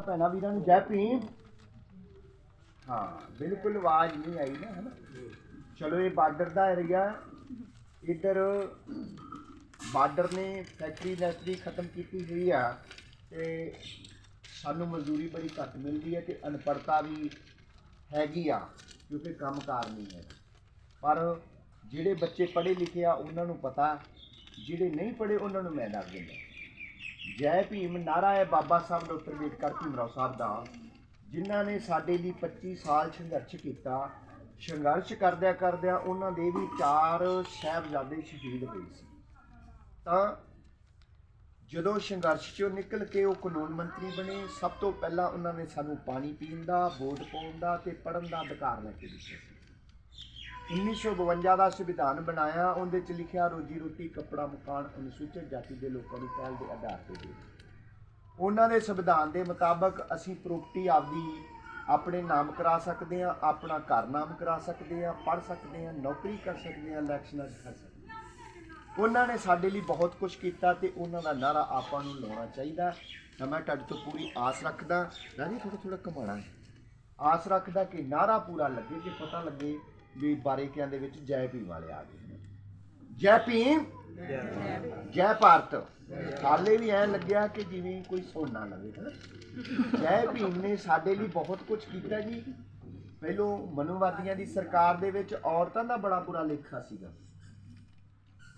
ਭੈਣਾ, ਵੀਰਾਂ ਨੂੰ ਜੈ ਭੀਮ। ਹਾਂ, ਬਿਲਕੁਲ ਆਵਾਜ਼ ਨਹੀਂ ਆਈ ਨਾ ਹੈ ਨਾ ਚਲੋ, ਇਹ ਬਾਰਡਰ ਦਾ ਏਰੀਆ ਇੱਧਰ ਬਾਰਡਰ ਨੇ ਫੈਕਟਰੀ ਇੰਡਸਟਰੀ ਖਤਮ ਕੀਤੀ ਹੋਈ ਆ ਤੇ ਸਾਨੂੰ ਮਜ਼ਦੂਰੀ ਬੜੀ ਘੱਟ ਮਿਲਦੀ ਹੈ ਤੇ ਅਨਪੜਤਾ ਵੀ ਹੈਗੀ ਆ, ਕਿਉਂਕਿ ਕੰਮਕਾਰ ਨਹੀਂ ਹੈ। ਪਰ ਜਿਹੜੇ ਬੱਚੇ ਪੜ੍ਹੇ ਲਿਖੇ ਆ, ਉਹਨਾਂ ਨੂੰ ਪਤਾ, ਜਿਹੜੇ ਨਹੀਂ ਪੜ੍ਹੇ, ਉਹਨਾਂ ਨੂੰ ਮੈਂ ਦੱਸ ਦਿੰਦਾ। ਜੈ ਭੀਮ ਨਾਰਾ ਹੈ ਬਾਬਾ ਸਾਹਿਬ ਡਾਕਟਰ ਅੰਬੇਡਕਰ ਭੀਮਰਾਓ ਸਾਹਿਬ ਦਾ, ਜਿਨ੍ਹਾਂ ਨੇ ਸਾਡੇ ਲਈ 25 ਸਾਲ ਸੰਘਰਸ਼ ਕੀਤਾ, ਸੰਘਰਸ਼ ਕਰਦਿਆਂ ਕਰਦਿਆਂ ਉਹਨਾਂ ਦੇ ਵੀ ਚਾਰ ਸਾਹਿਬਜ਼ਾਦੇ ਸ਼ਹੀਦ ਹੋਏ ਸੀ। ਤਾਂ ਜਦੋਂ ਸੰਘਰਸ਼ ਚੋਂ ਨਿਕਲ ਕੇ ਉਹ ਕਾਨੂੰਨ ਮੰਤਰੀ ਬਣੇ, ਸਭ ਤੋਂ ਪਹਿਲਾਂ ਉਹਨਾਂ ਨੇ ਸਾਨੂੰ ਪਾਣੀ ਪੀਣ ਦਾ, ਵੋਟ ਪਾਉਣ ਦਾ ਤੇ ਪੜ੍ਹਨ ਦਾ ਅਧਿਕਾਰ ਲੈ ਕੇ ਦਿੱਤਾ ਸੀ। 1952 ਦਾ ਸੰਵਿਧਾਨ ਬਣਾਇਆ, ਉਹਦੇ ਚ ਲਿਖਿਆ ਰੋਜੀ ਰੋਟੀ, ਕੱਪੜਾ, ਮਕਾਨ, ਅਨੁਸੂਚਿਤ ਜਾਤੀ ਦੇ ਲੋਕਾਂ ਨੂੰ ਪਹਿਲ ਦੇ ਆਧਾਰ ਤੇ ਦੇ। ਉਹਨਾਂ ਦੇ ਸੰਵਿਧਾਨ ਦੇ ਮੁਤਾਬਕ ਅਸੀਂ ਪ੍ਰੋਪਰਟੀ ਆਪਦੀ, ਆਪਣੇ ਨਾਮ ਕਰਾ ਸਕਦੇ ਹਾਂ, ਆਪਣਾ ਘਰ ਨਾਮ ਕਰਾ ਸਕਦੇ ਹਾਂ, ਪੜ੍ਹ ਸਕਦੇ ਹਾਂ, ਨੌਕਰੀ ਕਰ ਸਕਦੇ ਹਾਂ ਇਲੈਕਸ਼ਨਾਂ 'ਚ ਕਰ ਸਕਦੇ ਹਾਂ। ਉਹਨਾਂ ਨੇ ਸਾਡੇ ਲਈ ਬਹੁਤ ਕੁਝ ਕੀਤਾ ਤੇ ਉਹਨਾਂ ਦਾ ਨਾਰਾ ਆਪਾਂ ਨੂੰ ਲਾਉਣਾ ਚਾਹੀਦਾ। ਤਾਂ ਮੈਂ ਤੁਹਾਡੇ ਤੋਂ ਪੂਰੀ ਆਸ ਰੱਖਦਾ। ਰਾਜੀ ਥੋੜਾ ਥੋੜਾ ਕਮਾਣਾ ਹੈ। ਆਸ ਰੱਖਦਾ ਕਿ ਨਾਰਾ ਪੂਰਾ ਲੱਗੇ ਕਿ ਪਤਾ ਲੱਗੇ ਵੀ ਬਾਰੇਕਿਆਂ ਦੇ ਵਿੱਚ ਜੈ ਭੀਮ ਵਾਲੇ ਆ ਗਏ ਜੈ ਭੀਮ? ਜੈ ਭਾਰਤ। ਹਾਲੇ ਵੀ ਐ ਲੱਗਿਆ ਕਿ ਜਿਵੇਂ ਕੋਈ ਸੋਨਾ ਲਵੇ ਜੈ ਭੀਮ ਨੇ ਸਾਡੇ ਲਈ ਬਹੁਤ ਕੁਝ ਕੀਤਾ ਜੀ। ਪਹਿਲੋਂ ਮਨੁਵਾਦੀਆਂ ਦੀ ਸਰਕਾਰ ਦੇ ਵਿੱਚ ਔਰਤਾਂ ਦਾ ਬੜਾ ਬੁਰਾ ਲੇਖਾ ਸੀਗਾ।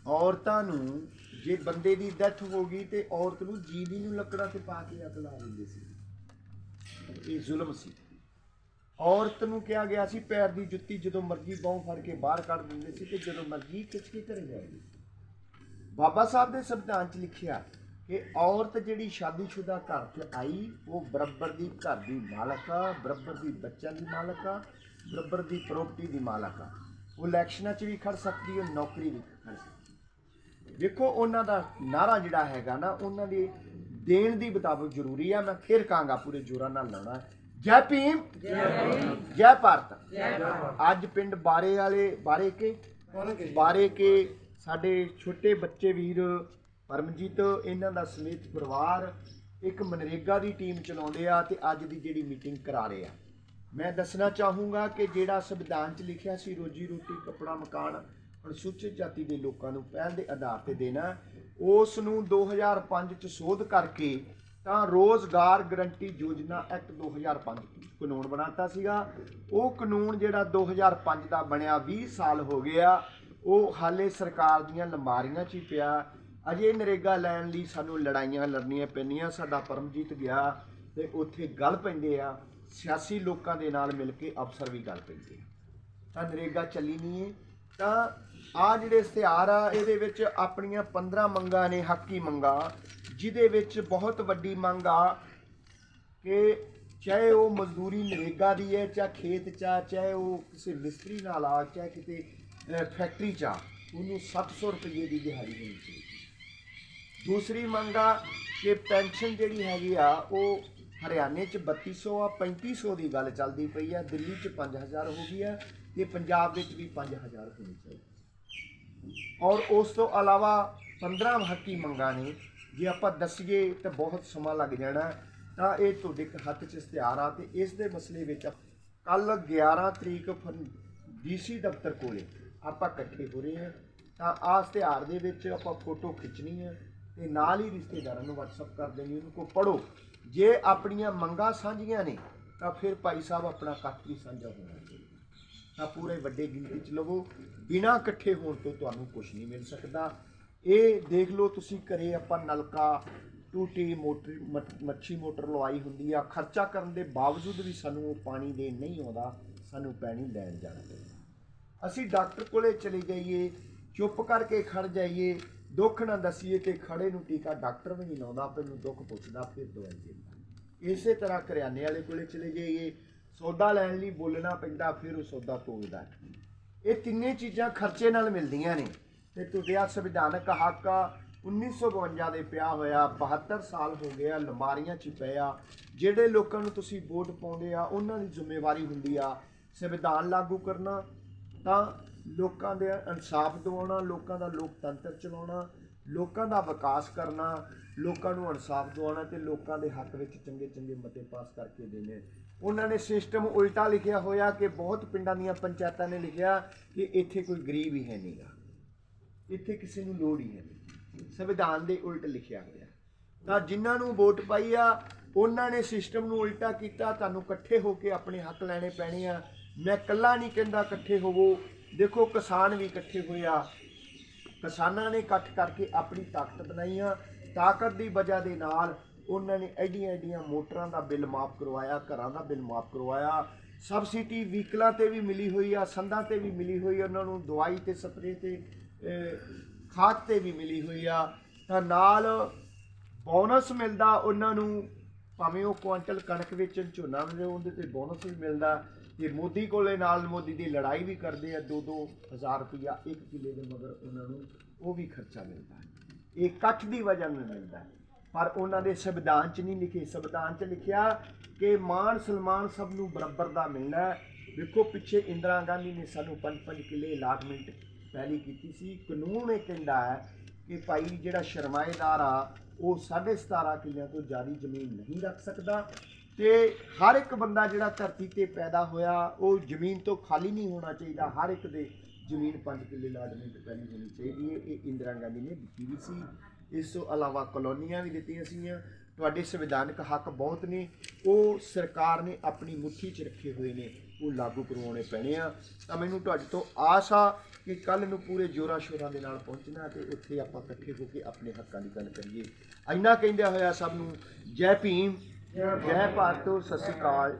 ਔਰਤਾਂ ਨੂੰ ਜੇ ਬੰਦੇ ਦੀ ਡੈਥ ਹੋ ਗਈ ਤੇ ਔਰਤ ਨੂੰ ਜੀਵੀ ਨੂੰ ਲੱਕੜਾਂ ਤੇ ਪਾ ਕੇ ਅੱਗ ਲਾ ਦਿੰਦੇ ਸੀ। ਇਹ ਜ਼ੁਲਮ ਸੀ। ਔਰਤ ਨੂੰ ਕਿਹਾ ਗਿਆ ਸੀ ਪੈਰ ਦੀ ਜੁੱਤੀ ਜਦੋਂ ਮਰਜ਼ੀ ਬਾਹ ਫੜ ਕੇ ਬਾਹਰ ਕੱਢ ਦਿੰਦੇ ਸੀ ਤੇ ਜਦੋਂ ਮਰਜ਼ੀ ਖਿੱਚ ਕੇ ਘਰੇ ਜਾਏਗੀ ਬਾਬਾ ਸਾਹਿਬ ਦੇ ਸੰਵਿਧਾਨ 'ਚ ਲਿਖਿਆ ਕਿ ਔਰਤ ਜਿਹੜੀ ਸ਼ਾਦੀशुदा ਘਰ 'ਚ ਆਈ, ਉਹ ਬਰਾਬਰ ਦੀ ਘਰ ਦੀ ਮਾਲਕ ਆ, ਬਰਾਬਰ ਦੀ ਬੱਚਿਆਂ ਦੀ ਮਾਲਕ ਆ, ਬਰਾਬਰ ਦੀ ਪ੍ਰਾਪਰਟੀ ਦੀ ਮਾਲਕ ਆ। ਉਹ ਇਲੈਕਸ਼ਨਾਂ 'ਚ ਵੀ ਖੜ ਸਕਦੀ ਹੈ ਨੌਕਰੀ ਵੀ ਖੜ ਸਕਦੀ। ਦੇਖੋ, ਉਹਨਾਂ ਦਾ ਨਾਰਾ ਜਿਹੜਾ ਹੈਗਾ ਨਾ, ਉਹਨਾਂ ਦੇ ਦੇਣ ਦੀ ਮੁਤਾਬਕ ਜ਼ਰੂਰੀ ਆ। ਮੈਂ ਫਿਰ ਕਹਾਂਗਾ, ਪੂਰੇ ਜੋਰਾਂ ਨਾਲ ਲਾਉਣਾ। ਜੈ ਭੀਮ। ਜੈ ਭੀਮ ਜੈ ਭਾਰਤ। ਅੱਜ ਪਿੰਡ ਬਾਰੇ ਵਾਲੇ, ਬਾਰੇ ਕੇ? ਬਾਰੇ ਕੇ ਸਾਡੇ ਛੋਟੇ ਬੱਚੇ ਵੀਰ ਪਰਮਜੀਤ, ਇਹਨਾਂ ਦਾ ਸਮੇਤ ਪਰਿਵਾਰ ਇੱਕ ਮਨਰੇਗਾ ਦੀ ਟੀਮ ਚਲਾਉਂਦੇ ਆ ਤੇ ਅੱਜ ਦੀ ਜਿਹੜੀ ਮੀਟਿੰਗ ਕਰਾ ਰਹੇ ਆ। ਮੈਂ ਦੱਸਣਾ ਚਾਹੂੰਗਾ ਕਿ ਜਿਹੜਾ ਸੰਵਿਧਾਨ 'ਚ ਲਿਖਿਆ ਸੀ, ਰੋਜੀ ਰੋਟੀ, ਕੱਪੜਾ, ਮਕਾਨ ਅਨੁਸੂਚਿਤ ਜਾਤੀ ਦੇ ਲੋਕਾਂ ਨੂੰ ਪਹਿਲ ਦੇ ਆਧਾਰ ਤੇ ਦੇਣਾ, ਉਸ ਨੂੰ 2005 ਚ ਸੋਧ ਕਰਕੇ ਤਾਂ ਰੋਜ਼ਗਾਰ ਗਰੰਟੀ ਯੋਜਨਾ ਐਕਟ 2005 ਕਾਨੂੰਨ ਬਣਾਤਾ ਸੀਗਾ। ਉਹ ਕਾਨੂੰਨ ਜਿਹੜਾ 2005 ਦਾ ਬਣਿਆ 20 ਸਾਲ ਹੋ ਗਿਆ, ਉਹ ਹਾਲੇ ਸਰਕਾਰ ਦੀਆਂ ਲੰਬਾਰੀਆਂ 'ਚ ਹੀ ਪਿਆ। ਅਜੇ ਨਰੇਗਾ ਲੈਣ ਲਈ ਸਾਨੂੰ ਲੜਾਈਆਂ ਲੜਨੀਆਂ ਪੈਂਦੀਆਂ, ਸਾਡਾ ਪਰਮਜੀਤ ਗਿਆ ਤੇ ਉੱਥੇ ਗੱਲ ਪੈਂਦੇ ਆ, ਸਿਆਸੀ ਲੋਕਾਂ ਦੇ ਨਾਲ ਮਿਲ ਕੇ ਅਫਸਰ ਵੀ ਗੱਲ ਪੈਂਦੇ ਆ। ਤਾਂ ਨਰੇਗਾ ਚੱਲੀ ਨਹੀਂ ਏ। ਤਾਂ ਆ ਜਿਹੜੇ ਇਸ਼ਤਿਹਾਰ ਆ, ਇਹਦੇ ਵਿੱਚ ਆਪਣੀਆਂ 15 ਮੰਗਾਂ ਨੇ, ਹੱਕੀ ਮੰਗਾਂ। ਜਿਹਦੇ ਵਿੱਚ ਬਹੁਤ ਵੱਡੀ ਮੰਗ ਆ ਕਿ ਚਾਹੇ ਉਹ ਮਜ਼ਦੂਰੀ ਨਰੇਗਾ ਦੀ ਹੈ, ਚਾਹੇ ਖੇਤ ਚ ਆ, ਚਾਹੇ ਉਹ ਕਿਸੇ ਮਿਸਤਰੀ ਨਾਲ ਆ, ਚਾਹੇ ਕਿਤੇ ਫੈਕਟਰੀ ਚ ਆ, ਉਹਨੂੰ 700 ਰੁਪਏ ਦੀ ਦਿਹਾੜੀ ਦੇਣੀ ਚਾਹੀਦੀ ਦੂਸਰੀ ਮੰਗ ਆ ਕਿ ਪੈਨਸ਼ਨ ਜਿਹੜੀ ਹੈਗੀ ਆ, ਉਹ ਹਰਿਆਣੇ ਚ 3200 ਆ 3500 ਦੀ ਗੱਲ ਚੱਲਦੀ ਪਈ ਆ, ਦਿੱਲੀ ਚ 5000 ਹੋ ਗਈ ਆ ਤੇ ਪੰਜਾਬ ਵਿੱਚ ਵੀ 5000 ਹੋਣੀ ਚਾਹੀਦੀ ਔਰ ਉਸ ਤੋਂ ਇਲਾਵਾ 15 ਹੱਕੀ ਮੰਗਾਂ ਨੇ ਜੇ ਆਪਾਂ ਦੱਸੀਏ ਤਾਂ ਬਹੁਤ ਸਮਾਂ ਲੱਗ ਜਾਣਾ, ਤਾਂ ਇਹ ਤੁਹਾਡੇ ਹੱਥ 'ਚ ਇਸ਼ਤਿਹਾਰ ਆ ਤੇ ਇਸ ਦੇ ਮਸਲੇ ਵਿੱਚ ਕੱਲ 11 ਤਰੀਕ ਡੀਸੀ ਦਫ਼ਤਰ ਕੋਲੇ ਆਪਾਂ ਇਕੱਠੇ ਹੋ ਰਹੇ ਹਾਂ। ਤਾਂ ਆ ਇਸ਼ਤਿਹਾਰ ਦੇ ਵਿੱਚ ਆਪਾਂ ਫੋਟੋ ਖਿੱਚਣੀ ਹੈ ਤੇ ਨਾਲ ਹੀ ਰਿਸ਼ਤੇਦਾਰਾਂ ਨੂੰ WhatsApp ਕਰ ਦੇਣੀ, ਉਹਨੂੰ ਕੋ ਪੜੋ ਜੇ ਆਪਣੀਆਂ ਮੰਗਾਂ ਸਾਂਝੀਆਂ ਨੇ, ਤਾਂ ਫਿਰ ਭਾਈ ਸਾਹਿਬ ਆਪਣਾ ਕੱਖ ਵੀ ਸਾਂਝਾ ਹੋਣਾ ਚਾਹੀਦਾ। ਤਾਂ ਪੂਰੇ ਵੱਡੇ ਗਿਣਤੀ ਚ ਲਵੋ। ਬਿਨਾਂ ਇਕੱਠੇ ਹੋਣ ਤੋਂ ਤੁਹਾਨੂੰ ਕੁਝ ਨਹੀਂ ਮਿਲ ਸਕਦਾ। ਇਹ ਦੇਖ ਲਓ ਤੁਸੀਂ ਘਰੇ ਆਪਾਂ ਨਲਕਾ, ਟੂਟੀ, ਮੋਟਰ ਮੱਛ- ਮੱਛੀ ਮੋਟਰ ਲਵਾਈ ਹੁੰਦੀ ਆ। ਖਰਚਾ ਕਰਨ ਦੇ ਬਾਵਜੂਦ ਵੀ ਸਾਨੂੰ ਉਹ ਪਾਣੀ ਦੇ ਨਹੀਂ ਆਉਂਦਾ, ਸਾਨੂੰ ਪੈਣੀ ਲੈਣ ਜਾਣਾ ਪੈਂਦਾ ਅਸੀਂ ਡਾਕਟਰ ਕੋਲੇ ਚਲੇ ਜਾਈਏ, ਚੁੱਪ ਕਰਕੇ ਖੜ ਜਾਈਏ, ਦੁੱਖ ਨਾ ਦਸੀਏ ਤੇ ਖੜੇ ਨੂੰ ਟੀਕਾ ਡਾਕਟਰ ਵੀ ਨਹੀਂ ਲਾਉਂਦਾ ਪਹਿਲਾਂ ਦੁੱਖ ਪੁੱਛਦਾ, ਫਿਰ ਦਵਾਈ ਦਿੰਦਾ। ਇਸੇ ਤਰ੍ਹਾਂ ਕਰਿਆਨੇ ਵਾਲੇ ਕੋਲੇ ਚਲੇ ਜਾਈਏ, ਸੌਦਾ ਲੈਣ ਲਈ ਬੋਲਣਾ ਪੈਂਦਾ, ਫਿਰ ਉਹ ਸੌਦਾ ਤੋਲਦਾ। ਇਹ ਤਿੰਨੇ ਚੀਜ਼ਾਂ ਖਰਚੇ ਨਾਲ ਮਿਲਦੀਆਂ ਨੇ। ਤੇ ਤੁਹਾਡਾ ਸੰਵਿਧਾਨਕ ਹੱਕ ਆ 1952 ਦੇ ਪਿਆ ਹੋਇਆ 72 ਸਾਲ ਹੋ ਗਿਆ ਲਮਾਰੀਆਂ 'ਚ ਪਿਆ ਜਿਹੜੇ ਲੋਕਾਂ ਨੂੰ ਤੁਸੀਂ ਵੋਟ ਪਾਉਂਦੇ ਆ, ਉਹਨਾਂ ਦੀ ਜ਼ਿੰਮੇਵਾਰੀ ਹੁੰਦੀ ਆ ਸੰਵਿਧਾਨ ਲਾਗੂ ਕਰਨਾ। ਤਾਂ ਲੋਕਾਂ ਦੇ ਇਨਸਾਫ ਦਿਵਾਉਣਾ, ਲੋਕਾਂ ਦਾ ਲੋਕਤੰਤਰ ਚਲਾਉਣਾ, ਲੋਕਾਂ ਦਾ ਵਿਕਾਸ ਕਰਨਾ, ਲੋਕਾਂ ਨੂੰ ਇਨਸਾਫ ਦਿਵਾਉਣਾ ਤੇ ਲੋਕਾਂ ਦੇ ਹੱਕ ਵਿੱਚ ਚੰਗੇ ਚੰਗੇ ਮਤੇ ਪਾਸ ਕਰਕੇ ਦੇਣੇ। ਉਹਨਾਂ ਨੇ ਸਿਸਟਮ ਉਲਟਾ ਲਿਖਿਆ ਹੋਇਆ ਕਿ ਬਹੁਤ ਪਿੰਡਾਂ ਦੀਆਂ ਪੰਚਾਇਤਾਂ ਨੇ ਲਿਖਿਆ ਕਿ ਇੱਥੇ ਕੋਈ ਗਰੀਬ ਹੀ ਹੈ ਨਹੀਂਗਾ ਇੱਥੇ ਕਿਸੇ ਨੂੰ ਲੋੜ ਹੀ ਹੈ ਸੰਵਿਧਾਨ ਦੇ ਉਲਟ ਲਿਖਿਆ ਗਿਆ ਤਾਂ ਜਿਨ੍ਹਾਂ ਨੂੰ ਵੋਟ ਪਾਈ ਆ, ਉਹਨਾਂ ਨੇ ਸਿਸਟਮ ਨੂੰ ਉਲਟਾ ਕੀਤਾ। ਤੁਹਾਨੂੰ ਇਕੱਠੇ ਹੋ ਕੇ ਆਪਣੇ ਹੱਕ ਲੈਣੇ ਪੈਣੇ ਆ। ਮੈਂ ਇਕੱਲਾ ਨਹੀਂ ਕਹਿੰਦਾ ਇਕੱਠੇ ਹੋਵੋ। ਦੇਖੋ, ਕਿਸਾਨ ਵੀ ਇਕੱਠੇ ਹੋਏ ਆ। ਕਿਸਾਨਾਂ ਨੇ ਇਕੱਠ ਕਰਕੇ ਆਪਣੀ ਤਾਕਤ ਬਣਾਈ ਆ। ਤਾਕਤ ਦੀ ਵਜ੍ਹਾ ਦੇ ਨਾਲ ਉਹਨਾਂ ਨੇ ਐਡੀਆਂ ਐਡੀਆਂ ਮੋਟਰਾਂ ਦਾ ਬਿੱਲ ਮਾਫ ਕਰਵਾਇਆ, ਘਰਾਂ ਦਾ ਬਿੱਲ ਮਾਫ ਕਰਵਾਇਆ। ਸਬਸਿਡੀ ਵਹੀਕਲਾਂ ਤੇ ਵੀ ਮਿਲੀ ਹੋਈ ਆ, ਸੰਦਾਂ ਤੇ ਵੀ ਮਿਲੀ ਹੋਈ ਉਹਨਾਂ ਨੂੰ ਦਵਾਈ ਤੇ ਸਪਰੇਅ ਤੇ ਖਾਦ ਤੇ ਵੀ ਮਿਲੀ ਹੋਈ ਆ। ਤਾਂ ਨਾਲ ਬੋਨਸ ਮਿਲਦਾ ਉਹਨਾਂ ਨੂੰ, ਭਾਵੇਂ ਉਹ ਕੁਆਂਟਲ ਕਣਕ ਵਿੱਚ ਝੋਨਾ ਵੇਚਣ ਉਹਦੇ ਤੇ ਬੋਨਸ ਵੀ ਮਿਲਦਾ। ਤੇ ਮੋਦੀ ਕੋਲੇ ਨਾਲ ਮੋਦੀ ਦੀ ਲੜਾਈ ਵੀ ਕਰਦੇ ਆ 2-2 ਹਜ਼ਾਰ ਰੁਪਇਆ ਇੱਕ ਕਿੱਲੇ ਦੇ ਮਗਰ ਉਹਨਾਂ ਨੂੰ ਉਹ ਵੀ ਖਰਚਾ ਮਿਲਦਾ। ਇਹ ਇਕੱਠ ਦੀ ਵਜ੍ਹਾ ਨਾਲ ਮਿਲਦਾ। ਪਰ ਉਹਨਾਂ ਦੇ ਸੰਵਿਧਾਨ 'ਚ ਨਹੀਂ ਲਿਖੇ। ਸੰਵਿਧਾਨ 'ਚ ਲਿਖਿਆ ਕਿ ਮਾਨ ਸਨਮਾਨ ਸਭ ਨੂੰ ਬਰਾਬਰ ਦਾ ਮਿਲਣਾ ਹੈ। ਵੇਖੋ ਪਿੱਛੇ ਇੰਦਰਾ ਗਾਂਧੀ ਨੇ ਸਾਨੂੰ ਪੰਜ ਪੰਜ ਕਿੱਲੇ ਅਲਾਟਮੈਂਟ ਪਹਿਲੀ ਕੀਤੀ ਸੀ। ਕਾਨੂੰਨ ਇਹ ਕਹਿੰਦਾ ਹੈ ਕਿ ਭਾਈ ਜਿਹੜਾ ਸ਼ਰਮਾਏਦਾਰ ਆ, ਉਹ 17.5 ਕਿੱਲਿਆਂ ਤੋਂ ਜ਼ਿਆਦਾ ਜ਼ਮੀਨ ਨਹੀਂ ਰੱਖ ਸਕਦਾ ਤੇ ਹਰ ਇੱਕ ਬੰਦਾ ਜਿਹੜਾ ਧਰਤੀ ਤੇ ਪੈਦਾ ਹੋਇਆ, ਉਹ ਜ਼ਮੀਨ ਤੋਂ ਖਾਲੀ ਨਹੀਂ ਹੋਣਾ ਚਾਹੀਦਾ। ਹਰ ਇੱਕ ਦੇ ਜ਼ਮੀਨ 5 ਕਿੱਲੇ ਅਲਾਟਮੈਂਟ ਪਹਿਲੀ ਹੋਣੀ ਚਾਹੀਦੀ ਹੈ। ਇਹ ਇੰਦਰਾ ਗਾਂਧੀ ਨੇ ਦਿੱਤੀ ਵੀ ਸੀ। ਇਸ ਤੋਂ ਇਲਾਵਾ ਕਲੋਨੀਆਂ ਵੀ ਦਿੱਤੀਆਂ ਸੀਗੀਆਂ। ਤੁਹਾਡੇ ਸੰਵਿਧਾਨਕ ਹੱਕ ਬਹੁਤ ਨੇ। ਉਹ ਸਰਕਾਰ ਨੇ ਆਪਣੀ ਮੁੱਠੀ 'ਚ ਰੱਖੇ ਹੋਏ ਨੇ। ਉਹ ਲਾਗੂ ਕਰਵਾਉਣੇ ਪੈਣੇ ਆ। ਤਾਂ ਮੈਨੂੰ ਤੁਹਾਡੇ ਤੋਂ ਆਸ ਆ ਕਿ ਕੱਲ ਨੂੰ ਪੂਰੇ ਜੋਰਾਂ ਸ਼ੋਰਾਂ ਦੇ ਨਾਲ ਪਹੁੰਚਣਾ ਤੇ ਉੱਥੇ ਆਪਾਂ ਇਕੱਠੇ ਹੋ ਕੇ ਆਪਣੇ ਹੱਕਾਂ ਦੀ ਗੱਲ ਕਰੀਏ। ਇੰਨਾ ਕਹਿੰਦਿਆਂ ਹੋਇਆ ਸਭ ਨੂੰ ਜੈ ਭੀਮ, ਜੈ ਭਾਰਤ, ਸਤਿ ਸ਼੍ਰੀ ਅਕਾਲ।